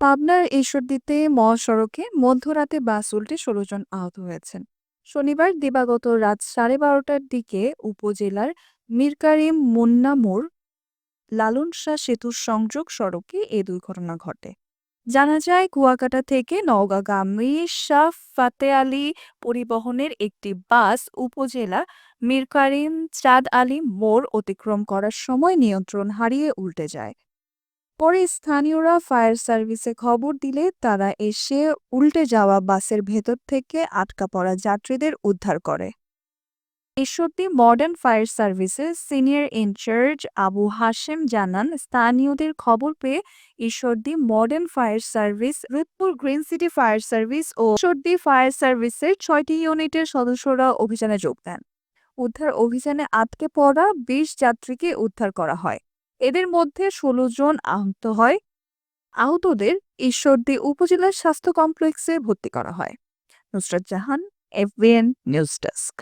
পাবনার ঈশ্বরদীতে মহাসড়কে মধ্যরাতে বাস উল্টে ষোলো জন আহত হয়েছেন। শনিবার দিবাগত রাত সাড়ে বারোটার দিকে উপজেলার মীরকারিম মুন্না মোড় লালন শাহ সেতুর সংযোগ সড়কে এ দুর্ঘটনা ঘটে। জানা যায়, কুয়াকাটা থেকে নওগাঁগামী শাহ ফাতে আলী পরিবহনের একটি বাস উপজেলা মিরকারিম চাঁদ আলী মোড় অতিক্রম করার সময় নিয়ন্ত্রণ হারিয়ে উল্টে যায়। পরে স্থানীয়রা ফায়ার সার্ভিসে খবর দিলে তারা এসে উল্টে যাওয়া বাসের ভেতর থেকে আটকা পড়া যাত্রীদের উদ্ধার করে। ঈশ্বরদী মডার্ন ফায়ার সার্ভিসের senior in charge Abu Hashem জানান, স্থানীয়দের খবর পেয়ে Ishwardi modern fire service, Rooppur green city fire service ও ঈশ্বরদী ফায়ার সার্ভিসের ছয়টি ইউনিটের সদস্যরা অভিযানে যোগ দেন। উদ্ধার অভিযানে আটকে পড়া বিশ যাত্রীকে উদ্ধার করা হয়। এদের মধ্যে ষোলো জন আহত হয়। আহতদের ঈশ্বরদী উপজেলার স্বাস্থ্য কমপ্লেক্সে ভর্তি করা হয়। Nusrat Jahan, F B N news desk.